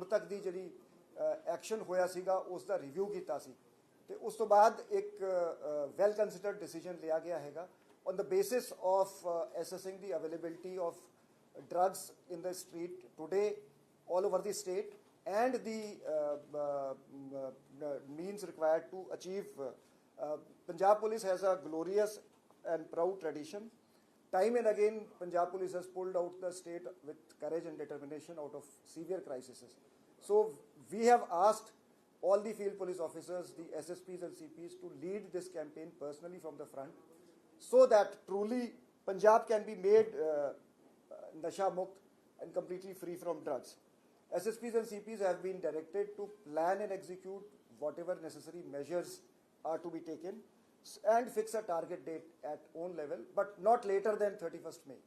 ਹੁਣ ਤੱਕ ਦੀ ਜਿਹੜੀ ਐਕਸ਼ਨ ਹੋਇਆ ਸੀਗਾ ਉਸ ਦਾ ਰਿਵਿਊ ਕੀਤਾ ਸੀ ਤੇ ਉਸ ਤੋਂ ਬਾਅਦ ਇੱਕ ਵੈਲ ਕੰਸੀਡਰਡ ਡਿਸੀਜਨ ਲਿਆ ਗਿਆ ਹੈਗਾ on the basis of assessing the availability of drugs in the street today all over the state and the uh, uh, uh, means required to achieve. Uh, uh, Punjab Police has a glorious and proud tradition. Time and again, Punjab Police has pulled out the state with courage and determination out of severe crises. So we have asked all the field police officers, the SSPs and CPs to lead this campaign personally from the front so that truly Punjab can be made uh, uh, nasha mukt and completely free from drugs. SSPs and CPs have been directed to plan and execute whatever necessary measures are to be taken and fix a target date at own level, but not later than 31st May.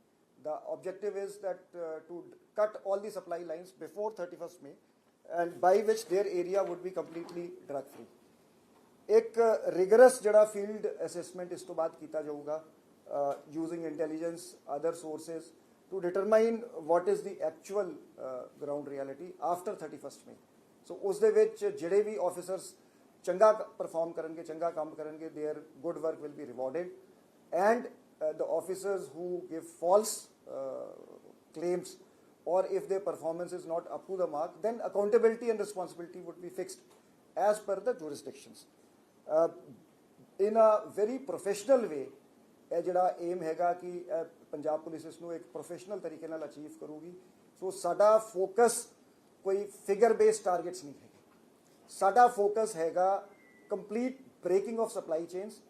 The objective is that uh, to cut all the supply lines before 31st May, and by which their area would be completely drug free. A uh, rigorous जड़ा field assessment is to be कीता जाऊँगा uh, using intelligence, other sources to determine what is the actual ground reality after 31st May. So उस दे विच जड़े भी officers ਚੰਗਾ perform ਕਰਨਗੇ ਚੰਗਾ ਕੰਮ ਕਰਨਗੇ there good work will be rewarded and uh, the officers who give false uh, claims or if their performance is not up to the mark then accountability and responsibility would be fixed as per the jurisdictions uh, in a very professional way ਇਹ ਜਿਹੜਾ aim ਹੈਗਾ ਕਿ ਇਹ Punjab police ਇਸ ਨੂੰ ਇੱਕ professional ਤਰੀਕੇ ਨਾਲ ਅਚੀਵ ਕਰੂਗੀ ਸੋ ਸਾਡਾ ਫੋਕਸ ਕੋਈ ਫਿਗਰ ਬੇਸਡ ਟਾਰਗੇਟਸ ਨਹੀਂ ਹੈਗੇ ਸਾਡਾ ਫੋਕਸ ਹੈਗਾ complete breaking of supply chains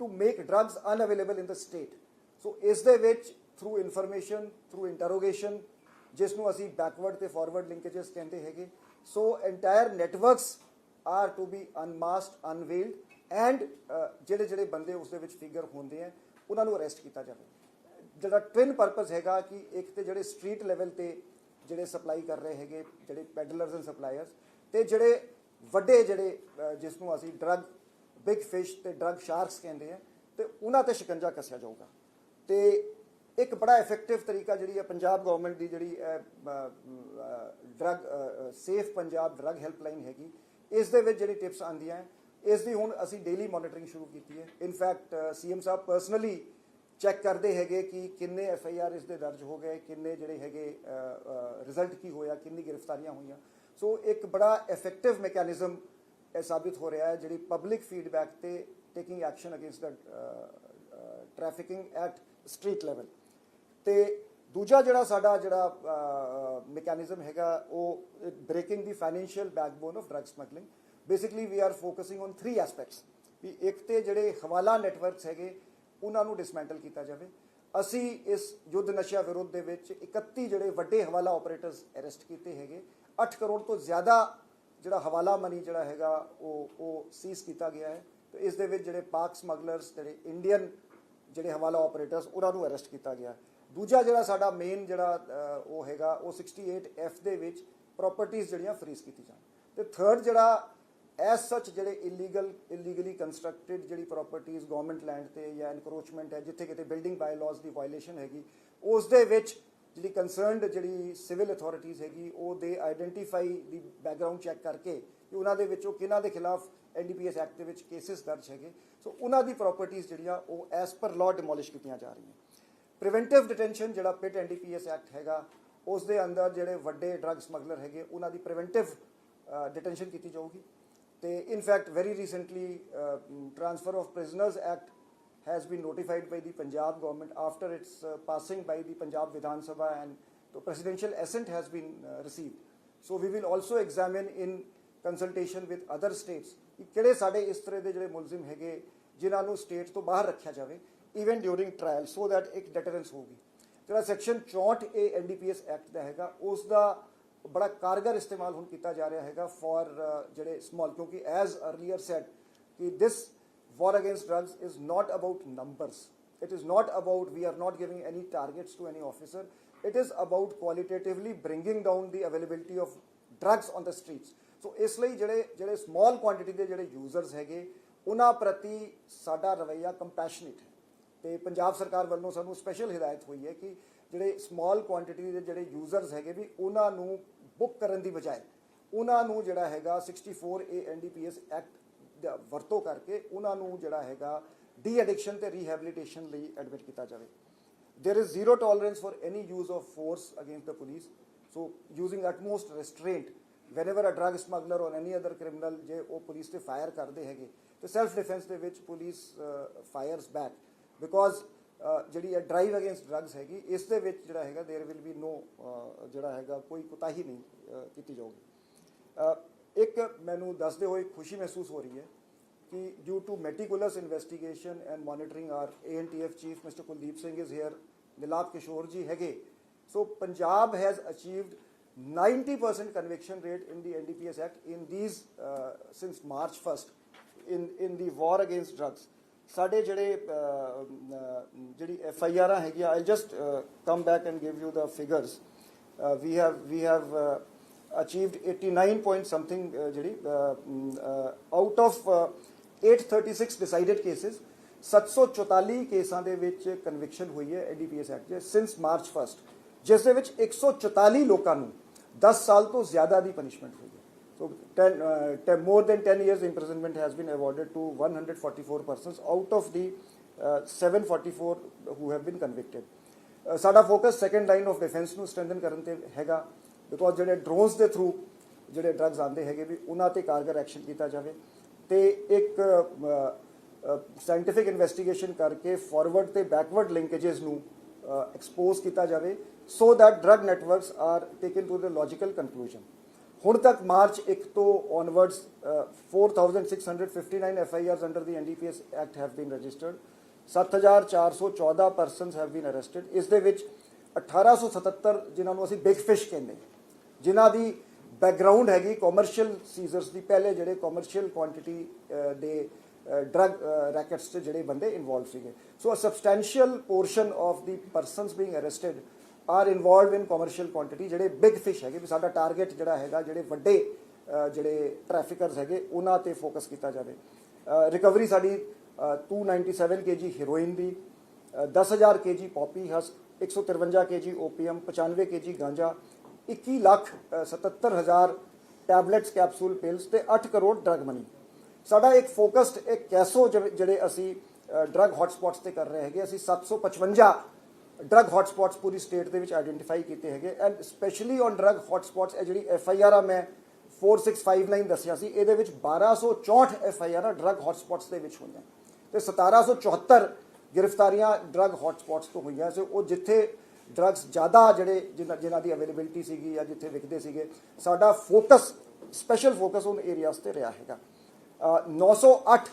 to make drugs unavailable in the state. So ਇਸ ਦੇ ਵਿੱਚ ਥਰੂ ਇਨਫੋਰਮੇਸ਼ਨ, ਥਰੂ ਇੰਟਰੋਗੇਸ਼ਨ, ਜਿਸ ਨੂੰ ਅਸੀਂ ਬੈਕਵਰਡ ਤੇ ਫਾਰਵਰਡ ਲਿੰਕੇजेस ਕਹਿੰਦੇ ਹੈਗੇ। So entire networks are to be unmasked unveiled and ਜਿਹੜੇ ਜਿਹੜੇ ਬੰਦੇ ਉਸ ਦੇ ਵਿੱਚ ਫਿਗਰ ਹੁੰਦੇ ਆ, ਉਹਨਾਂ ਨੂੰ ਅਰੈਸਟ ਕੀਤਾ ਜਾਵੇ। ਜਿਹੜਾ ਟਵਿਨ ਪਰਪਸ ਹੈਗਾ ਕਿ ਇੱਕ ਤੇ ਜਿਹੜੇ ਸਟਰੀਟ ਲੈਵਲ ਤੇ ਜਿਹੜੇ ਸਪਲਾਈ ਕਰ ਰਹੇ ਹੈਗੇ, ਜਿਹੜੇ ਪੈਡਲਰਸ ਐਂਡ ਸਪਲਾਇਰਸ ਤੇ ਜਿਹੜੇ ਵੱਡੇ ਜਿਹੜੇ ਜਿਸ ਨੂੰ ਅਸੀਂ ਡਰੱਗ ਬਿਗ ਫਿਸ਼ ਤੇ ਡਰੱਗ ਸ਼ਾਰਕਸ ਕਹਿੰਦੇ ਆ, ਤੇ ਉਹਨਾਂ ਤੇ ਸ਼ਿਕੰਜਾ ਕੱਸਿਆ ਜਾਊਗਾ। ਤੇ ਇੱਕ ਬੜਾ ਇਫੈਕਟਿਵ ਤਰੀਕਾ ਜਿਹੜੀ ਹੈ ਪੰਜਾਬ ਗਵਰਨਮੈਂਟ ਦੀ ਜਿਹੜੀ drug safe Punjab drug helpline ਹੈਗੀ, ਇਸ ਦੇ ਵਿੱਚ ਜਿਹੜੀ ਟਿਪਸ ਆਉਂਦੀਆਂ ਇਸ ਦੀ ਹੁਣ ਅਸੀਂ ਡੇਲੀ ਮੋਨੀਟਰਿੰਗ ਸ਼ੁਰੂ ਕੀਤੀ ਹੈ। ਇਨਫੈਕਟ ਸੀਐਮ ਸਾਹਿਬ ਪਰਸਨਲੀ ਚੈੱਕ ਕਰਦੇ ਹੈਗੇ ਕਿ ਕਿੰਨੇ ਐਫ ਆਈ ਆਰ ਇਸ ਦੇ ਦਰਜ ਹੋ ਗਏ, ਕਿੰਨੇ ਜਿਹੜੇ ਹੈਗੇ ਰਿਜ਼ਲਟ ਕੀ ਹੋਇਆ, ਕਿੰਨੀ ਗ੍ਰਿਫਤਾਰੀਆਂ ਹੋਈਆਂ। ਸੋ ਇੱਕ ਬੜਾ ਇਫੈਕਟਿਵ ਮੈਕੈਨਿਜ਼ਮ ਇਹ ਸਾਬਿਤ ਹੋ ਰਿਹਾ ਹੈ ਜਿਹੜੀ ਪਬਲਿਕ ਫੀਡਬੈਕ ਤੇ taking action against the trafficking at street level ਤੇ ਦੂਜਾ ਜਿਹੜਾ ਸਾਡਾ ਜਿਹੜਾ ਮੈਕੈਨਿਜ਼ਮ ਹੈਗਾ ਉਹ breaking the financial backbone of drug smuggling basically we are focusing on three aspects ਵੀ ਇੱਕ ਤੇ ਜਿਹੜੇ ਹਵਾਲਾ ਨੈਟਵਰਕਸ ਹੈਗੇ ਉਹਨਾਂ ਨੂੰ ਡਿਸਮੈਂਟਲ ਕੀਤਾ ਜਾਵੇ ਅਸੀਂ ਇਸ ਯੁੱਧ ਨਸ਼ਾ ਵਿਰੁੱਧ ਦੇ ਵਿੱਚ 31 ਜਿਹੜੇ ਵੱਡੇ ਹਵਾਲਾ ਆਪਰੇਟਰਸ ਅਰੈਸਟ ਕੀਤੇ ਹੈਗੇ 8 ਕਰੋੜ ਤੋਂ ਜ਼ਿਆਦਾ ਜਿਹੜਾ ਹਵਾਲਾ ਮਨੀ ਜਿਹੜਾ ਹੈਗਾ ਉਹ ਉਹ ਸੀਜ਼ ਕੀਤਾ ਗਿਆ ਹੈ। ਤੇ ਇਸ ਦੇ ਵਿੱਚ ਜਿਹੜੇ ਪਾਕ ਸਮਗਲਰਸ ਜਿਹੜੇ ਇੰਡੀਅਨ ਜਿਹੜੇ ਹਵਾਲਾ ਆਪਰੇਟਰਸ ਉਹਨਾਂ ਨੂੰ ਅਰੈਸਟ ਕੀਤਾ ਗਿਆ ਦੂਜਾ ਜਿਹੜਾ ਸਾਡਾ ਮੇਨ ਜਿਹੜਾ ਉਹ ਹੈਗਾ, ਉਹ 68F ਦੇ ਵਿੱਚ ਪ੍ਰਾਪਰਟੀਆਂ ਜਿਹੜੀਆਂ ਫਰੀਜ਼ ਕੀਤੀ ਜਾਣ। ਤੇ ਥਰਡ ਜਿਹੜਾ ਐਸ ਸੱਚ ਜਿਹੜੇ ਇਲੀਗਲ ਇਲੀਗਲੀ ਕੰਸਟਰਕਟਿਡ ਜਿਹੜੀ ਪ੍ਰਾਪਰਟੀਆਂ ਗਵਰਨਮੈਂਟ ਲੈਂਡ ਤੇ ਜਾਂ ਐਨਕਰੋਚਮੈਂਟ ਹੈ, ਜਿੱਥੇ ਕਿਤੇ ਬਿਲਡਿੰਗ ਬਾਈ ਲਾਜ਼ ਦੀ ਵਾਇਲੇਸ਼ਨ ਹੈਗੀ, ਉਸ ਦੇ ਵਿੱਚ ਜਿਹੜੀ ਕੰਸਰਨਡ ਜਿਹੜੀ ਸਿਵਲ ਅਥਾਰਟੀਆਂ ਹੈਗੀ, ਉਹ ਦੇ ਆਈਡੈਂਟੀਫਾਈ ਦੀ ਬੈਕਗ੍ਰਾਉਂਡ ਚੈੱਕ ਕਰਕੇ ਕਿ ਉਹਨਾਂ ਦੇ ਵਿੱਚੋਂ ਕਿਹਨਾਂ ਦੇ ਖਿਲਾਫ ਐਨਡੀਪੀਐਸ ਐਕਟ ਦੇ ਵਿੱਚ ਕੇਸਿਸ ਦਰਜ ਹੈਗੇ। ਸੋ ਉਹਨਾਂ ਦੀ ਪ੍ਰਾਪਰਟੀਆਂ ਜਿਹੜੀਆਂ, ਉਹ ਐਸ ਪਰ ਲਾਅ ਡਿਮੋਲਿਸ਼ ਕੀਤੀਆਂ ਜਾ ਰਹੀਆਂ। ਪ੍ਰੀਵੈਂਟਿਵ ਡਿਟੈਂਸ਼ਨ ਜਿਹੜਾ ਪਿਟ ਐਨਡੀਪੀਐਸ ਐਕਟ ਹੈਗਾ, ਉਸ ਦੇ ਅੰਦਰ ਜਿਹੜੇ ਵੱਡੇ ਡਰੱਗ ਸਮਗਲਰ ਹੈਗੇ, ਉਹਨਾਂ ਦੀ ਪ੍ਰੀਵੈਂਟਿਵ ਡਿਟੈਂਸ਼ਨ ਕੀਤੀ ਜਾਊਗੀ। ਤੇ in fact very recently transfer of prisoners act has been notified by the Punjab government after its uh, passing by the Punjab Vidhan Sabha and the presidential assent has been uh, received. So we will also examine in consultation with other states ਕਿ ਕਿਹੜੇ ਸਾਡੇ ਇਸ ਤਰ੍ਹਾਂ ਦੇ ਜਿਹੜੇ ਮੁਲਜ਼ਮ ਹੈਗੇ ਜਿਨ੍ਹਾਂ ਨੂੰ ਸਟੇਟ ਤੋਂ ਬਾਹਰ ਰੱਖਿਆ ਜਾਵੇ even during trial so that ਇੱਕ ਡੈਟਰੈਂਸ ਹੋਊਗੀ ਜਿਹੜਾ ਸੈਕਸ਼ਨ 64 ਏ ਐਨਡੀਪੀਐਸ ਐਕਟ ਦਾ ਹੈਗਾ ਉਸ ਦਾ ਬੜਾ ਕਾਰਗਰ ਇਸਤੇਮਾਲ ਹੁਣ ਕੀਤਾ ਜਾ ਰਿਹਾ ਹੈਗਾ ਫॉर ਜਿਹੜੇ ਸਮਾਲ ਕਿਉਂਕਿ ਐਜ਼ ਅਰਲੀਅਰ ਸੈਡ ਕਿ ਦਿਸ war against drugs is not about numbers. It is not about, we are not giving any targets to any officer. It is about qualitatively bringing down the availability of drugs on the streets. ਸੋ ਇਸ ਲਈ ਜਿਹੜੇ ਜਿਹੜੇ small quantity ਦੇ ਜਿਹੜੇ users ਹੈਗੇ ਉਹਨਾਂ ਪ੍ਰਤੀ ਸਾਡਾ ਰਵੱਈਆ ਕੰਪੈਸ਼ਨੇਟ ਹੈ ਤੇ ਪੰਜਾਬ ਸਰਕਾਰ ਵੱਲੋਂ ਸਾਨੂੰ ਸਪੈਸ਼ਲ ਹਦਾਇਤ ਹੋਈ ਹੈ ਕਿ ਜਿਹੜੇ ਸਮਾਲ ਕੁਆਂਟੀਟੀ ਦੇ ਜਿਹੜੇ ਯੂਜ਼ਰਸ ਹੈਗੇ ਵੀ ਉਹਨਾਂ ਨੂੰ ਬੁੱਕ ਕਰਨ ਦੀ ਬਜਾਏ ਉਹਨਾਂ ਨੂੰ ਜਿਹੜਾ ਹੈਗਾ 64 ਏ ਐਨਡੀਪੀਐਸ ਐਕਟ ਦਾ ਵਰਤੋਂ ਕਰਕੇ ਉਹਨਾਂ ਨੂੰ ਜਿਹੜਾ ਹੈਗਾ ਡੀ ਐਡਿਕਸ਼ਨ ਤੇ ਰੀਹੈਬਿਲਿਟੇਸ਼ਨ ਲਈ ਐਡਮਿਟ ਕੀਤਾ ਜਾਵੇ there is zero tolerance for any use of force against the police so using utmost restraint whenever a drug smuggler or any other criminal ਜੇ ਉਹ ਪੁਲਿਸ ਤੇ ਫਾਇਰ ਕਰਦੇ ਹੈਗੇ ਤੇ ਸੈਲਫ ਡਿਫੈਂਸ ਦੇ ਵਿੱਚ ਪੁਲਿਸ ਫਾਇਰਸ ਬੈਕ ਬਿਕੋਜ਼ ਜਿਹੜੀ ਇਹ ਡਰਾਈਵ ਅਗੇਂਸਟ ਡਰੱਗਸ ਹੈਗੀ ਇਸ ਦੇ ਵਿੱਚ ਜਿਹੜਾ ਹੈਗਾ देयर ਵਿਲ ਬੀ ਨੋ ਜਿਹੜਾ ਹੈਗਾ ਕੋਈ ਕੁਤਾਹੀ ਨਹੀਂ ਅਹ, ਕੀਤੀ ਜਾਊਗੀ ਅਹ, ਇੱਕ ਮੈਨੂੰ ਦੱਸਦੇ ਹੋਏ ਖੁਸ਼ੀ ਮਹਿਸੂਸ ਹੋ ਰਹੀ ਹੈ ਕਿ due to meticulous investigation and monitoring our ANTF chief mister Kuldeep Singh is here Nilabh Kishore ji ਹੈਗੇ so Punjab has achieved 90% conviction rate in the NDPS Act in these uh, since March 1st in in the war against drugs. ਸਾਡੇ ਜਿਹੜੇ ਜਿਹੜੀ F I R ਹੈਗੀ I just come back and give you the figures we have we have achieved 89 point something ਜਿਹੜੀ out of 836 decided cases 744 ਕੇਸਾਂ ਦੇ ਵਿੱਚ conviction ਹੋਈ ਹੈ ਐਡੀਪੀਐਸ ਐਕਟ ਦੇ ਸਿੰਸ ਮਾਰਚ 1st ਜਿਸ ਦੇ ਵਿੱਚ 144 ਲੋਕਾਂ ਨੂੰ 10 ਸਾਲ ਤੋਂ ਜ਼ਿਆਦਾ ਦੀ ਪਨਿਸ਼ਮੈਂਟ ਹੋਈ ਹੈ So 10, uh, 10, more than 10 years imprisonment has been awarded to 144 persons out of the uh, 744 who have been convicted. Uh, ਸਾਡਾ focus second line of defence ਨੂੰ ਸਟਰੈਂਥਨ ਕਰਨ ਤੇ ਹੈਗਾ ਬਿਕੋਜ਼ ਜਿਹੜੇ ਡਰੋਨਸ ਦੇ ਥਰੂ ਜਿਹੜੇ ਡਰੱਗਸ ਆਉਂਦੇ ਹੈਗੇ ਵੀ ਉਹਨਾਂ ਤੇ ਕਾਰਗਰ ਐਕਸ਼ਨ ਕੀਤਾ ਜਾਵੇ ਤੇ ਇੱਕ ਸਾਇੰਟਿਫਿਕ ਇਨਵੈਸਟੀਗੇਸ਼ਨ ਕਰਕੇ ਫਾਰਵਰਡ ਤੇ ਬੈਕਵਰਡ ਲਿੰਕੇजेस ਨੂੰ ਐਕਸਪੋਜ਼ ਕੀਤਾ ਜਾਵੇ so that drug networks are taken to the logical conclusion ਹੁਣ ਤੱਕ ਮਾਰਚ 1 ਤੋਂ onwards uh, 4659 FIRs under the NDPS Act have been registered. 7414 persons have been arrested ਇਸ ਦੇ ਵਿੱਚ 1877 ਜਿਨ੍ਹਾਂ ਨੂੰ ਅਸੀਂ ਬਿਗ ਫਿਸ਼ ਕਹਿੰਦੇ ਜਿਨ੍ਹਾਂ ਦੀ ਬੈਕਗ੍ਰਾਉਂਡ ਹੈਗੀ ਕਮਰਸ਼ੀਅਲ ਸੀਜ਼ਰਸ ਦੀ ਪਹਿਲੇ ਜਿਹੜੇ ਕਮਰਸ਼ੀਅਲ ਕੁਆਂਟੀਟੀ ਦੇ ਡਰਗ ਰੈਕਟਸ 'ਚ ਜਿਹੜੇ ਬੰਦੇ ਇਨਵੋਲਵ ਸੀਗੇ। So a substantial portion of the persons being arrested are involved in commercial quantity ਜਿਹੜੇ ਬਿਗ ਫਿਸ਼ ਹੈਗੇ ਵੀ ਸਾਡਾ ਟਾਰਗੇਟ ਜਿਹੜਾ ਹੈਗਾ ਜਿਹੜੇ ਵੱਡੇ ਜਿਹੜੇ ਟ੍ਰੈਫਿਕਰਸ ਹੈਗੇ ਉਹਨਾਂ ਤੇ ਫੋਕਸ ਕੀਤਾ ਜਾਵੇ। ਰਿਕਵਰੀ ਸਾਡੀ ਅਹ, 297 ਕੇਜੀ ਹੀਰੋਇਨ ਦੀ uh, 10000 KG poppy husk 153 KG opium 95 KG ganja 21 lakh uh, 77000 tablets capsules pills ਤੇ 8 ਕਰੋੜ ਡਰਗ ਮਨੀ ਸਾਡਾ ਇੱਕ ਫੋਕਸਡ ਇੱਕ ਕੈਸੋ ਜਿਵੇਂ- ਜਿਹੜੇ ਅਸੀਂ ਡਰਗ ਹੌਟਸਪੌਟਸ ਤੇ ਕਰ ਰਹੇ ਹੈਗੇ। ਅਸੀਂ 755 ਡਰਗ ਹੌਟਸਪੌਟਸ ਪੂਰੀ ਸਟੇਟ ਦੇ ਵਿੱਚ ਆਈਡੈਂਟੀਫਾਈ ਕੀਤੇ ਹੈਗੇ। And specially on drug hotspots ਇਹ ਜਿਹੜੀ ਐਫ ਆਈ ਆਰ ਆ ਮੈਂ 4659 ਦੱਸਿਆ ਸੀ ਇਹਦੇ ਵਿੱਚ 1264 F I R drug hotspots ਦੇ ਵਿੱਚ ਹੋਈਆਂ। ਤੇ 1774 ਗ੍ਰਿਫਤਾਰੀਆਂ ਡਰਗ ਹੌਟਸਪੌਟਸ ਤੋਂ ਹੋਈਆਂ। ਸੀ ਉਹ ਜਿੱਥੇ ਡਰੱਗਸ ਜ਼ਿਆਦਾ ਜਿਹੜੇ ਜਿਨ੍ਹਾਂ ਜਿਨ੍ਹਾਂ ਦੀ ਅਵੇਲੇਬਿਲਿਟੀ ਸੀਗੀ ਜਾਂ ਜਿੱਥੇ ਵਿਕਦੇ ਸੀਗੇ ਸਾਡਾ ਫੋਕਸ ਸਪੈਸ਼ਲ ਫੋਕਸ ਉਹਨ ਏਰੀਆਜ਼ ਤੇ ਰਿਹਾ ਹੈਗਾ। Uh, 908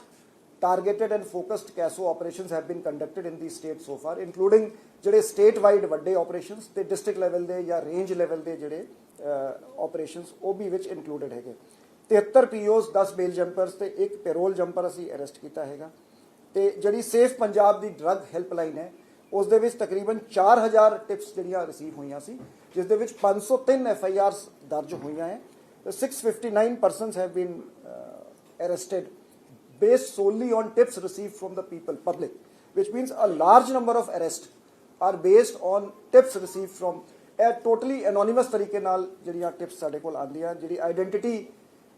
targeted and focused CASO operations have been conducted in the state so far including ਜਿਹੜੇ ਸਟੇਟ ਵਾਈਡ ਵੱਡੇ ਆਪਰੇਸ਼ਨਸ ਤੇ ਡਿਸਟ੍ਰਿਕਟ ਲੈਵਲ ਦੇ ਜਾਂ ਰੇਂਜ ਲੈਵਲ ਦੇ ਜਿਹੜੇ ਆਪਰੇਸ਼ਨਸ ਉਹ ਵੀ ਵਿੱਚ ਇਨਕਲੂਡਡ ਹੈਗੇ। 73 ਪੀਓਸ 10 ਬੇਲ ਜੰਪਰਸ ਤੇ ਇੱਕ ਪੈਰੋਲ ਜੰਪਰ ਅਸੀਂ ਅਰੈਸਟ ਕੀਤਾ ਹੈਗਾ। ਤੇ ਜਿਹੜੀ ਸੇਫ ਪੰਜਾਬ ਦੀ ਡਰੱਗ ਹੈਲਪਲਾਈਨ ਹੈ ਉਸ ਦੇ ਵਿੱਚ ਤਕਰੀਬਨ 4000 ਟਿਪਸ ਜਿਹੜੀਆਂ ਰਿਸੀਵ ਹੋਈਆਂ ਸੀ ਜਿਸ ਦੇ ਵਿੱਚ 503 ਐਫ ਆਈ ਆਰਸ ਦਰਜ ਹੋਈਆਂ ਹੈ 659 persons have been arrested based solely on tips received from the people public which means a large number of arrests are based on tips received from a totally anonymous ਤਰੀਕੇ ਨਾਲ ਜਿਹੜੀਆਂ tips ਸਾਡੇ ਕੋਲ ਆਉਂਦੀਆਂ ਜਿਹੜੀ identity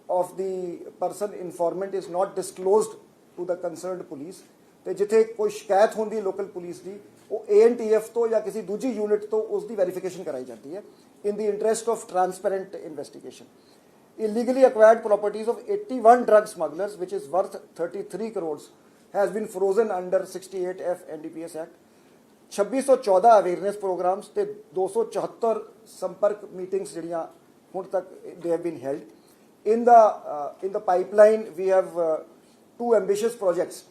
of the person informant is not disclosed to the concerned police ਤੇ ਜਿੱਥੇ ਕੋਈ ਸ਼ਿਕਾਇਤ ਹੁੰਦੀ ਲੋਕਲ ਪੁਲਿਸ ਦੀ ਉਹ ਏਐਨਟੀਐਫ ਤੋਂ ਜਾਂ ਕਿਸੇ ਦੂਜੀ ਯੂਨਿਟ ਤੋਂ ਉਸ ਦੀ ਵੈਰੀਫਿਕੇਸ਼ਨ ਕਰਾਈ ਜਾਂਦੀ ਹੈ in the interest of transparent investigation illegally acquired properties of 81 drug smugglers, which is worth 33 crores, has been frozen under 68F NDPS Act. 2614 awareness programs ਤੇ 274 ਸੰਪਰਕ ਮੀਟਿੰਗਸ ਜਿਹੜੀਆਂ ਹੁਣ ਤੱਕ ਦੇ have been held in the in the pipeline we have two ambitious projects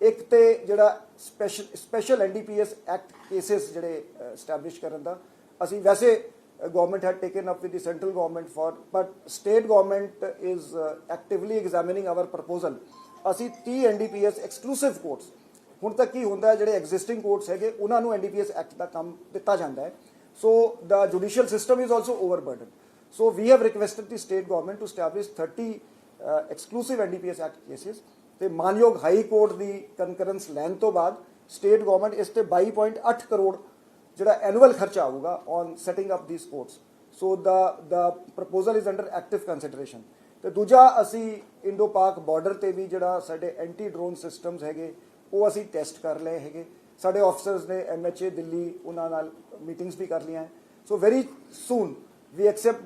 ਇੱਕ ਤੇ ਜਿਹੜਾ special special NDPS act cases ਜਿਹੜੇ ਐਸਟੈਬਲਿਸ਼ ਕਰਨ ਦਾ, ਅਸੀਂ ਵੈਸੇ government had taken up with the central government for but state government is actively examining our proposal ਅਸੀਂ 30 NDPS exclusive courts ਹੁਣ ਤੱਕ ਕੀ ਹੁੰਦਾ ਹੈ, ਜਿਹੜੇ ਐਗਜ਼ਿਸਟਿੰਗ ਕੋਰਟਸ ਹੈਗੇ, ਉਹਨਾਂ ਨੂੰ ਐਨਡੀਪੀਐਸ ਐਕਟ ਦਾ ਕੰਮ ਦਿੱਤਾ ਜਾਂਦਾ ਹੈ। So the judicial system is also overburden so we have requested the state government to establish 30 exclusive NDPS act cases ਤੇ ਮਾਨਯੋਗ ਹਾਈ ਕੋਰਟ ਦੀ ਕਨਕਰੈਂਸ ਲੈਣ ਤੋਂ ਬਾਅਦ ਸਟੇਟ ਗਵਰਨਮੈਂਟ ਇਸ ਤੇ 22.8 ਕਰੋੜ ਜਿਹੜਾ ਐਨੂਅਲ ਖਰਚਾ ਆਊਗਾ on setting up these courts so the the proposal is under active consideration ਤੇ ਦੂਜਾ ਅਸੀਂ ਇੰਡੋ ਪਾਕ ਬਾਰਡਰ ਤੇ ਵੀ ਜਿਹੜਾ ਸਾਡੇ ਐਂਟੀ ਡਰੋਨ ਸਿਸਟਮਸ ਹੈਗੇ ਉਹ ਅਸੀਂ ਟੈਸਟ ਕਰ ਲਏ ਹੈਗੇ। ਸਾਡੇ ਆਫੀਸਰਸ ਨੇ ਐਮਐਚਏ ਦਿੱਲੀ ਉਹਨਾਂ ਨਾਲ ਮੀਟਿੰਗਸ ਵੀ ਕਰ ਲਈਆਂ। ਹੈ so very soon we expect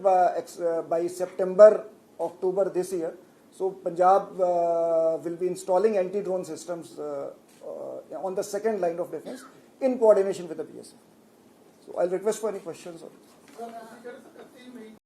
by September uh, by year So Punjab uh, will be installing anti-drone systems uh, uh, on the second line of defense in coordination with the BSF. So I'll request for any questions.